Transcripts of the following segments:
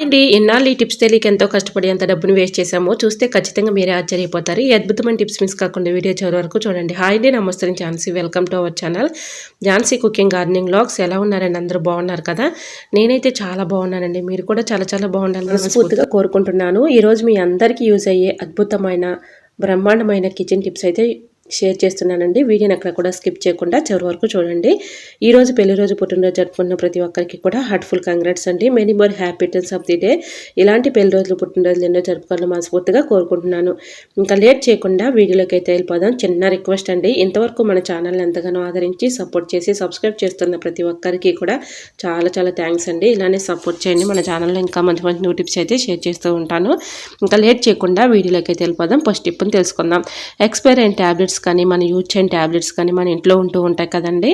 అండి. ఇన్నాళ్ళు ఈ టిప్స్ తెలియక ఎంతో కష్టపడి అంత డబ్బును వేస్ట్ చేశామో. చూస్తే ఖచ్చితంగా మీరే ఆశ్చర్యపోతారు. ఈ అద్భుతమైన టిప్స్ మిస్ కాకుండా వీడియో చివరి వరకు చూడండి. హాయ్ అండి. నమస్తే Jhansi welcome to our channel. Jhansi cooking gardening vlogs ఎలా ఉన్నారండి? అందరూ బాగున్నారు కదా? నేనైతే చాలా బాగున్నానండి. మీరు కూడా చాలా చాలా బాగుండాలని మనస్ఫూర్తిగా కోరుకుంటున్నాను. ఈరోజు మీ అందరికీ యూజ్ అయ్యే అద్భుతమైన బ్రహ్మాండమైన కిచెన్ టిప్స్ అయితే షేర్ చేస్తున్నానండి. వీడియోని అక్కడ కూడా స్కిప్ చేయకుండా చివరి వరకు చూడండి. ఈరోజు పెళ్ళి రోజు పుట్టినరోజు జరుపుకున్న ప్రతి ఒక్కరికి కూడా హార్ట్ఫుల్ కంగ్రాట్స్ అండి. Many more happy returns of the day ఇలాంటి పెళ్ళి రోజులు పుట్టినరోజులు ఎన్నో జరుపుకోవాలని మనస్ఫూర్తిగా కోరుకుంటున్నాను. ఇంకా లేట్ చేయకుండా వీడియోలోకి అయితే వెళ్ళిపోదాం. చిన్న రిక్వెస్ట్ అండి. ఇంతవరకు మన ఛానల్ని ఎంతగానో ఆదరించి సపోర్ట్ చేసి సబ్స్క్రైబ్ చేస్తున్న ప్రతి ఒక్కరికి కూడా చాలా చాలా థ్యాంక్స్ అండి. ఇలానే సపోర్ట్ చేయండి. మన ఛానల్లో ఇంకా మంచి మంచి న్యూ టిప్స్ అయితే షేర్ చేస్తూ ఉంటాను. ఇంకా లేట్ చేయకుండా వీడియోలోకి అయితే వెళ్ళిపోదాం. ఫస్ట్ టిప్ని తెలుసుకుందాం. ఎక్స్పైర్ అయిన ట్యాబ్లెట్స్ కానీ మన యూజ్ చేయని ట్యాబ్లెట్స్ కానీ మన ఇంట్లో ఉంటూ ఉంటాయి కదండి.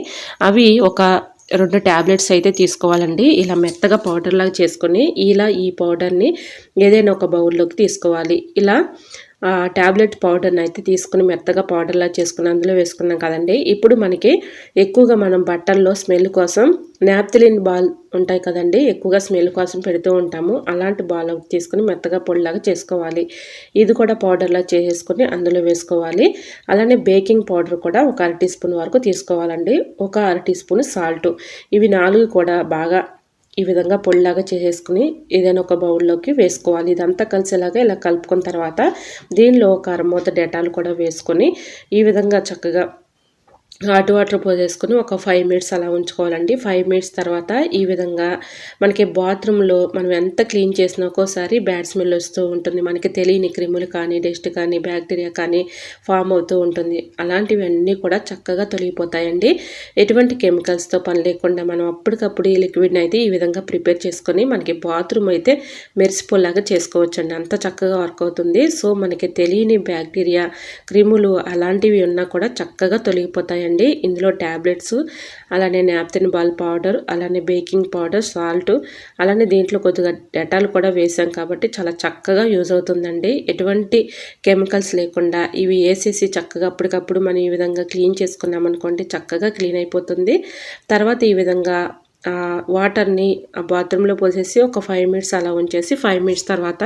అవి ఒక రెండు ట్యాబ్లెట్స్ అయితే తీసుకోవాలండి. ఇలా మెత్తగా పౌడర్ లాగా చేసుకొని ఇలా ఈ పౌడర్ని ఏదైనా ఒక బౌల్లోకి తీసుకోవాలి. ఇలా ట్యాబ్లెట్ పౌడర్ని అయితే తీసుకుని మెత్తగా పౌడర్లా చేసుకుని అందులో వేసుకున్నాం కదండి. ఇప్పుడు మనకి ఎక్కువగా మనం బట్టల్లో స్మెల్ కోసం నాప్తిలిన్ బాల్ ఉంటాయి కదండి. ఎక్కువగా స్మెల్ కోసం పెడుతూ ఉంటాము. అలాంటి బాల్ తీసుకుని మెత్తగా పొడిలాగా చేసుకోవాలి. ఇది కూడా పౌడర్లా చేసుకుని అందులో వేసుకోవాలి. అలానే బేకింగ్ పౌడర్ కూడా ఒక అర టీ స్పూన్ వరకు తీసుకోవాలండి. ఒక అర టీ స్పూన్ సాల్ట్. ఇవి నాలుగు కూడా బాగా ఈ విధంగా పొడిలాగా చేసేసుకుని ఏదైనా ఒక బౌల్లోకి వేసుకోవాలి. ఇదంతా కలిసేలాగా ఇలా కలుపుకున్న తర్వాత దీనిలో ఒక అరమూత డేటాలు కూడా వేసుకొని ఈ విధంగా చక్కగా హాట్ వాటర్ పోసేసుకొని ఒక ఫైవ్ మినిట్స్ అలా ఉంచుకోవాలండి. ఫైవ్ మినిట్స్ తర్వాత ఈ విధంగా మనకి బాత్రూంలో మనం ఎంత క్లీన్ చేసినా ఒక్కోసారి బ్యాడ్ స్మెల్ వస్తూ ఉంటుంది. మనకి తెలియని క్రిములు కానీ డస్ట్ కానీ బ్యాక్టీరియా కానీ ఫామ్ అవుతూ ఉంటుంది. అలాంటివన్నీ కూడా చక్కగా తొలగిపోతాయండి. ఎటువంటి కెమికల్స్తో పని లేకుండా మనం అప్పటికప్పుడు ఈ లిక్విడ్ని అయితే ఈ విధంగా ప్రిపేర్ చేసుకొని మనకి బాత్రూమ్ అయితే మెరిసిపోలాగా చేసుకోవచ్చండి. అంత చక్కగా వర్క్ అవుతుంది. సో మనకి తెలియని బ్యాక్టీరియా క్రిములు అలాంటివి ఉన్నా కూడా చక్కగా తొలగిపోతాయండి. అండి. ఇందులో ట్యాబ్లెట్స్ అలానే నాప్తిన్ బాల్ పౌడర్ అలానే బేకింగ్ పౌడర్ సాల్ట్ అలానే దీంట్లో కొద్దిగా డెటాల్ కూడా వేసాం కాబట్టి చాలా చక్కగా యూజ్ అవుతుందండి. ఎటువంటి కెమికల్స్ లేకుండా ఇవి వేసేసి చక్కగా అప్పటికప్పుడు మనం ఈ విధంగా క్లీన్ చేసుకున్నామనుకోండి చక్కగా క్లీన్ అయిపోతుంది. తర్వాత ఈ విధంగా వాటర్ని ఆ బాత్రూంలో పోసేసి ఒక ఫైవ్ మినిట్స్ అలా ఉంచేసి ఫైవ్ మినిట్స్ తర్వాత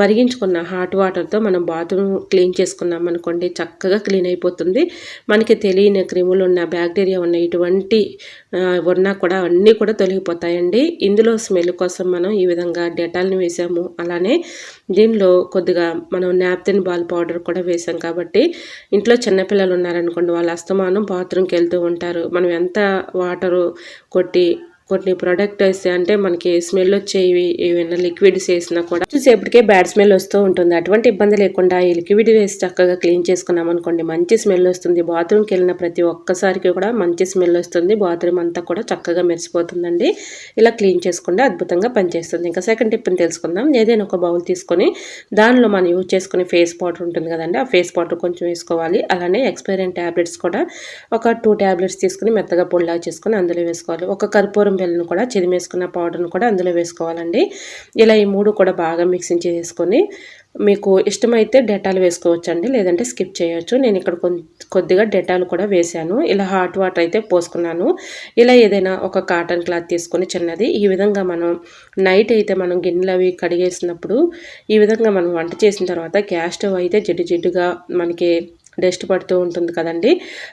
మరిగించుకున్న హాట్ వాటర్తో మనం బాత్రూమ్ క్లీన్ చేసుకున్నాం అనుకోండి చక్కగా క్లీన్ అయిపోతుంది. మనకి తెలియని క్రిములు ఉన్న బ్యాక్టీరియా ఉన్న ఇటువంటి ఉన్నా కూడా అన్నీ కూడా తొలగిపోతాయండి. ఇందులో స్మెల్ కోసం మనం ఈ విధంగా డెటాల్ని వేసాము. అలానే దీనిలో కొద్దిగా మనం నాప్తిన్ బాల్ పౌడర్ కూడా వేసాం కాబట్టి ఇంట్లో చిన్నపిల్లలు ఉన్నారనుకోండి వాళ్ళ అస్తమానం బాత్రూమ్కి వెళ్తూ ఉంటారు. మనం ఎంత వాటరు కొట్టి కొన్ని ప్రొడక్ట్ వేస్తే అంటే మనకి స్మెల్ వచ్చేవి ఏమైనా లిక్విడ్స్ వేసినా కూడా చూసేపటికే బ్యాడ్ స్మెల్ వస్తూ ఉంటుంది. అటువంటి ఇబ్బంది లేకుండా ఈ లిక్విడ్ వేసి చక్కగా క్లీన్ చేసుకున్నాం అనుకోండి మంచి స్మెల్ వస్తుంది. బాత్రూమ్కి వెళ్ళిన ప్రతి ఒక్కసారికి కూడా మంచి స్మెల్ వస్తుంది. బాత్రూమ్ అంతా కూడా చక్కగా మెరిసిపోతుందండి. ఇలా క్లీన్ చేసుకుంటే అద్భుతంగా పనిచేస్తుంది. ఇంకా సెకండ్ టిప్ని తెలుసుకుందాం. ఏదైనా ఒక బౌల్ తీసుకొని దానిలో మనం యూజ్ చేసుకునే ఫేస్ పౌడర్ ఉంటుంది కదండి ఆ ఫేస్ పౌడర్ కొంచెం వేసుకోవాలి. అలానే ఎక్స్పైరెంట్ ట్యాబ్లెట్స్ కూడా ఒక టూ ట్యాబ్లెట్స్ తీసుకుని మెత్తగా పొడిలా చేసుకుని అందులో వేసుకోవాలి. ఒక కర్పూరం బెల్లను కూడా చిదిమేసుకున్న పౌడర్ను కూడా అందులో వేసుకోవాలండి. ఇలా ఈ మూడు కూడా బాగా మిక్సింగ్ చేసుకొని మీకు ఇష్టమైతే డెటాల్ వేసుకోవచ్చండి లేదంటే స్కిప్ చేయొచ్చు. నేను ఇక్కడ కొద్దిగా డెటాల్ కూడా వేశాను. ఇలా హాట్ వాటర్ అయితే పోసుకున్నాను. ఇలా ఏదైనా ఒక కాటన్ క్లాత్ తీసుకొని చిన్నది ఈ విధంగా మనం నైట్ అయితే మనం గిన్నెలు అవి కడిగేసినప్పుడు ఈ విధంగా మనం వంట చేసిన తర్వాత గ్యాస్ స్టవ్ అయితే జిడ్డు జిడ్డుగా మనకి డస్ట్ పడుతూ ఉంటుంది కదండి.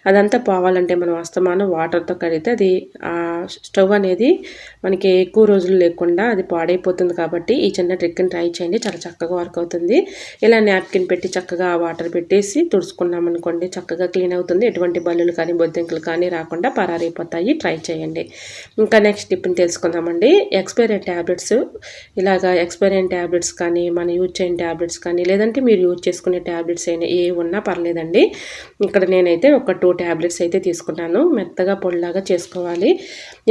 అదంతా పోవాలంటే మనం అస్తమానం వాటర్తో కడిగితే అది స్టవ్ అనేది మనకి ఎక్కువ రోజులు లేకుండా అది పాడైపోతుంది కాబట్టి ఈ చిన్న ట్రిక్ని ట్రై చేయండి. చాలా చక్కగా వర్క్ అవుతుంది. ఇలా నాప్కిన్ పెట్టి చక్కగా ఆ వాటర్ పెట్టేసి తుడుచుకున్నాం అనుకోండి చక్కగా క్లీన్ అవుతుంది. ఎటువంటి బల్లులు కానీ బొద్దింకలు కానీ రాకుండా పరారైపోతాయి. ట్రై చేయండి. ఇంకా నెక్స్ట్ టిప్ని తెలుసుకుందామండి. ఎక్స్పైరీ ట్యాబ్లెట్స్ ఇలాగా ఎక్స్పైరీ ట్యాబ్లెట్స్ కానీ మన యూజ్ చేయని ట్యాబ్లెట్స్ కానీ లేదంటే మీరు యూజ్ చేసుకునే ట్యాబ్లెట్స్ అయినా ఏ ఉన్నా పర్లేదండి. అండి. ఇక్కడ నేనైతే ఒక టూ ట్యాబ్లెట్స్ అయితే తీసుకున్నాను. మెత్తగా పొడిలాగా చేసుకోవాలి.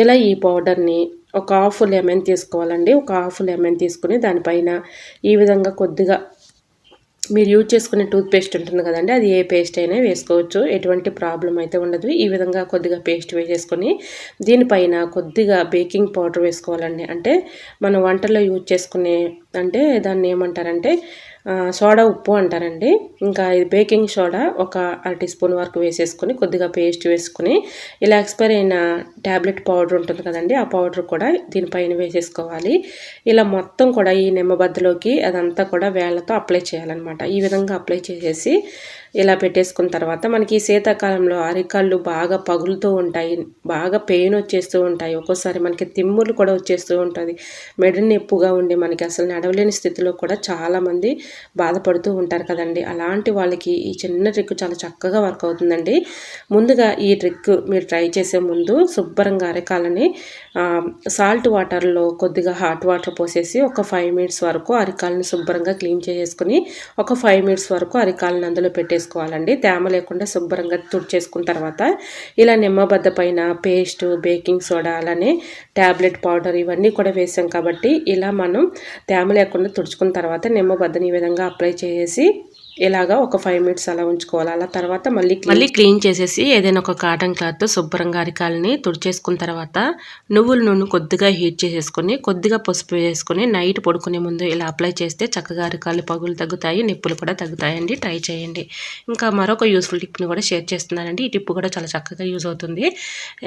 ఇలా ఈ పౌడర్ని ఒక హాఫ్ లెమన్ తీసుకోవాలండి. ఒక హాఫ్ లెమన్ తీసుకుని దానిపైన ఈ విధంగా కొద్దిగా మీరు యూజ్ చేసుకునే టూత్ పేస్ట్ ఉంటుంది కదండి అది ఏ పేస్ట్ అయినా వేసుకోవచ్చు. ఎటువంటి ప్రాబ్లం అయితే ఉండదు. ఈ విధంగా కొద్దిగా పేస్ట్ వేసేసుకొని దీనిపైన కొద్దిగా బేకింగ్ పౌడర్ వేసుకోవాలండి. అంటే మనం వంటల్లో యూజ్ చేసుకునే అంటే దాన్ని ఏమంటారంటే సోడా ఉప్పు అంటారండి. ఇంకా ఇది బేకింగ్ సోడా ఒక అర టీ స్పూన్ వరకు వేసేసుకొని కొద్దిగా పేస్ట్ వేసుకొని ఇలా ఎక్స్పైర్ అయిన ట్యాబ్లెట్ పౌడర్ ఉంటుంది కదండి ఆ పౌడర్ కూడా దీనిపైన వేసేసుకోవాలి. ఇలా మొత్తం కూడా ఈ నిమ్మబద్దలోకి అదంతా కూడా వేళ్ళతో అప్లై చేయాలన్నమాట. ఈ విధంగా అప్లై చేసేసి ఇలా పెట్టేసుకున్న తర్వాత మనకి ఈ శీతాకాలంలో అరికాళ్ళు బాగా పగులుతూ ఉంటాయి బాగా పెయిన్ వచ్చేస్తూ ఉంటాయి. ఒక్కోసారి మనకి తిమ్ములు కూడా వచ్చేస్తూ ఉంటుంది మెడ నొప్పుగా ఉండి మనకి అసలు నడవలేని స్థితిలో కూడా చాలామంది బాధపడుతూ ఉంటారు కదండి. అలాంటి వాళ్ళకి ఈ చిన్న ట్రిక్ చాలా చక్కగా వర్క్ అవుతుందండి. ముందుగా ఈ ట్రిక్ మీరు ట్రై చేసే ముందు శుభ్రంగా అరికాలని సాల్ట్ వాటర్లో కొద్దిగా హాట్ వాటర్ పోసేసి ఒక ఫైవ్ మినిట్స్ వరకు అరికాలని శుభ్రంగా క్లీన్ చేసుకుని ఒక ఫైవ్ మినిట్స్ వరకు అరికాలను అందులో పెట్టేసుకోవాలండి. తేమ లేకుండా శుభ్రంగా తుడిచేసుకున్న తర్వాత ఇలా నిమ్మబద్ద పైన పేస్ట్ బేకింగ్ సోడా అలానే ట్యాబ్లెట్ పౌడర్ ఇవన్నీ కూడా వేసాం కాబట్టి ఇలా మనం తేమ లేకుండా తుడుచుకున్న తర్వాత నిమ్మబద్దని విధంగా అప్లై చేసి ఇలాగా ఒక ఫైవ్ మినిట్స్ అలా ఉంచుకోవాలి. అలా తర్వాత మళ్ళీ మళ్ళీ క్లీన్ చేసేసి ఏదైనా ఒక కాటన్ క్లాత్ శుభ్రంగా అరికాలని తుడిచేసుకున్న తర్వాత నువ్వుల నూనె కొద్దిగా హీట్ చేసేసుకొని కొద్దిగా పసుపు వేసుకొని నైట్ పడుకునే ముందు ఇలా అప్లై చేస్తే చక్కగా అరికాలు పగులు తగ్గుతాయి నిప్పులు కూడా తగ్గుతాయండి. ట్రై చేయండి. ఇంకా మరొక యూస్ఫుల్ టిప్ని కూడా షేర్ చేస్తున్నానండి. ఈ టిప్ కూడా చాలా చక్కగా యూజ్ అవుతుంది.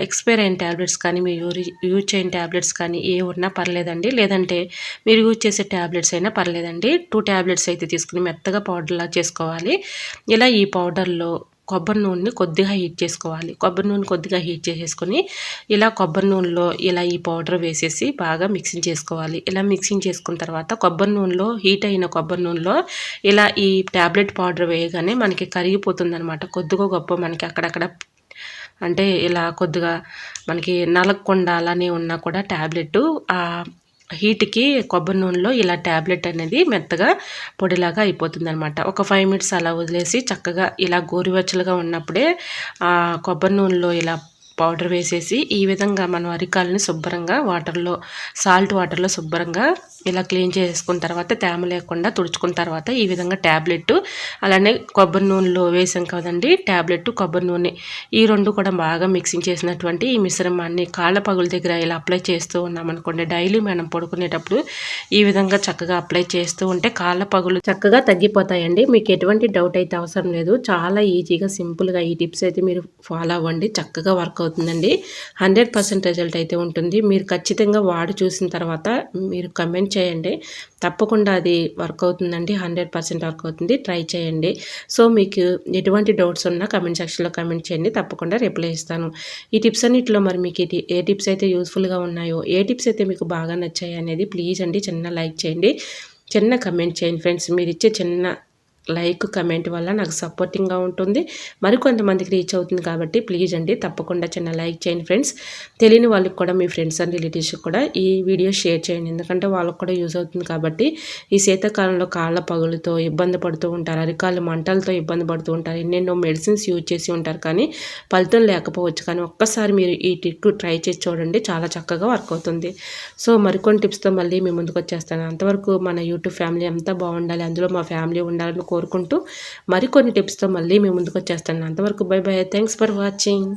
ఎక్స్పైర్ అయిన ట్యాబ్లెట్స్ కానీ మీరు యూజ్ చేయని ట్యాబ్లెట్స్ కానీ ఏ ఉన్నా పర్లేదండి. లేదంటే మీరు యూజ్ చేసే ట్యాబ్లెట్స్ అయినా పర్లేదండి. టూ ట్యాబ్లెట్స్ అయితే తీసుకుని మెత్తగా పౌడర్లా చేసుకోవాలి. ఇలా ఈ పౌడర్లో కొబ్బరి నూనెని కొద్దిగా హీట్ చేసుకోవాలి. కొబ్బరి నూనె కొద్దిగా హీట్ చేసేసుకొని ఇలా కొబ్బరి నూనెలో ఇలా ఈ పౌడర్ వేసేసి బాగా మిక్సింగ్ చేసుకోవాలి. ఇలా మిక్సింగ్ చేసుకున్న తర్వాత కొబ్బరి నూనెలో హీట్ అయిన కొబ్బరి నూనెలో ఇలా ఈ ట్యాబ్లెట్ పౌడర్ వేయగానే మనకి కరిగిపోతుంది అనమాట కొద్దిగా గొప్ప మనకి అక్కడక్కడ అంటే ఇలా కొద్దిగా మనకి నలగకుండా అలానే ఉన్నా కూడా ట్యాబ్లెట్ హీట్కి కొబ్బరి నూనెలో ఇలా ట్యాబ్లెట్ అనేది మెత్తగా పొడిలాగా అయిపోతుంది అనమాట ఒక ఫైవ్ మినిట్స్ అలా వదిలేసి చక్కగా ఇలా గోరువెచ్చలుగా ఉన్నప్పుడే కొబ్బరి నూనెలో ఇలా పౌడర్ వేసేసి ఈ విధంగా మనం అరికాలని శుభ్రంగా వాటర్లో సాల్ట్ వాటర్లో శుభ్రంగా ఇలా క్లీన్ చేసుకున్న తర్వాత తేమ లేకుండా తుడుచుకున్న తర్వాత ఈ విధంగా ట్యాబ్లెట్ అలానే కొబ్బరి నూనెలో వేసాం కదండి ట్యాబ్లెట్ కొబ్బరి నూనె. ఈ రెండు కూడా బాగా మిక్సింగ్ చేసినటువంటి ఈ మిశ్రమాన్ని కాళ్ళ పగుల దగ్గర ఇలా అప్లై చేస్తూ ఉన్నాం అనుకోండి. డైలీ మనం పడుకునేటప్పుడు ఈ విధంగా చక్కగా అప్లై చేస్తూ ఉంటే కాళ్ళ పగులు చక్కగా తగ్గిపోతాయండి. మీకు ఎటువంటి డౌట్ అయితే అవసరం లేదు. చాలా ఈజీగా సింపుల్గా ఈ టిప్స్ అయితే మీరు ఫాలో అవ్వండి. చక్కగా వర్క్ అవుతుందండి. హండ్రెడ్ పర్సెంట్ రిజల్ట్ అయితే ఉంటుంది. మీరు ఖచ్చితంగా వాడి చూసిన తర్వాత మీరు కమెంట్ చేయండి. తప్పకుండా అది వర్క్ అవుతుందండి. హండ్రెడ్ పర్సెంట్ వర్క్ అవుతుంది. ట్రై చేయండి. సో మీకు ఎటువంటి డౌట్స్ ఉన్నా కమెంట్ సెక్షన్లో కమెంట్ చేయండి. తప్పకుండా రిప్లై ఇస్తాను. ఈ టిప్స్ అన్నింటిలో మరి మీకు ఏ టిప్స్ అయితే యూస్ఫుల్గా ఉన్నాయో ఏ టిప్స్ అయితే మీకు బాగా నచ్చాయి అనేది ప్లీజ్ అండి చిన్న లైక్ చేయండి. చిన్న కమెంట్ చేయండి. ఫ్రెండ్స్ మీరు ఇచ్చే చిన్న లైక్ కమెంట్ వల్ల నాకు సపోర్టింగ్గా ఉంటుంది. మరికొంతమందికి రీచ్ అవుతుంది కాబట్టి ప్లీజ్ అండి తప్పకుండా చిన్న లైక్ చేయండి ఫ్రెండ్స్. తెలియని వాళ్ళకి కూడా మీ ఫ్రెండ్స్ అండ్ రిలేటివ్స్కి కూడా ఈ వీడియో షేర్ చేయండి. ఎందుకంటే వాళ్ళకి కూడా యూజ్ అవుతుంది కాబట్టి ఈ శీతాకాలంలో కాళ్ళ పగులతో ఇబ్బంది పడుతూ ఉంటారు అరికాళ్ళు మంటలతో ఇబ్బంది పడుతూ ఉంటారు ఎన్నెన్నో మెడిసిన్స్ యూజ్ చేసి ఉంటారు కానీ ఫలితం లేకపోవచ్చు. కానీ ఒక్కసారి మీరు ఈ ట్రిక్ ట్రై చేసి చూడండి చాలా చక్కగా వర్క్ అవుతుంది. సో మరికొన్ని టిప్స్తో మళ్ళీ మీ ముందుకు వచ్చేస్తాను. అంతవరకు మన యూట్యూబ్ ఫ్యామిలీ అంతా బాగుండాలి అందులో మా ఫ్యామిలీ ఉండాలని కోరుకుంటూ మరికొన్ని టిప్స్తో మళ్ళీ మేము ముందుకు వచ్చేస్తాను అంతవరకు bye bye. Thanks for watching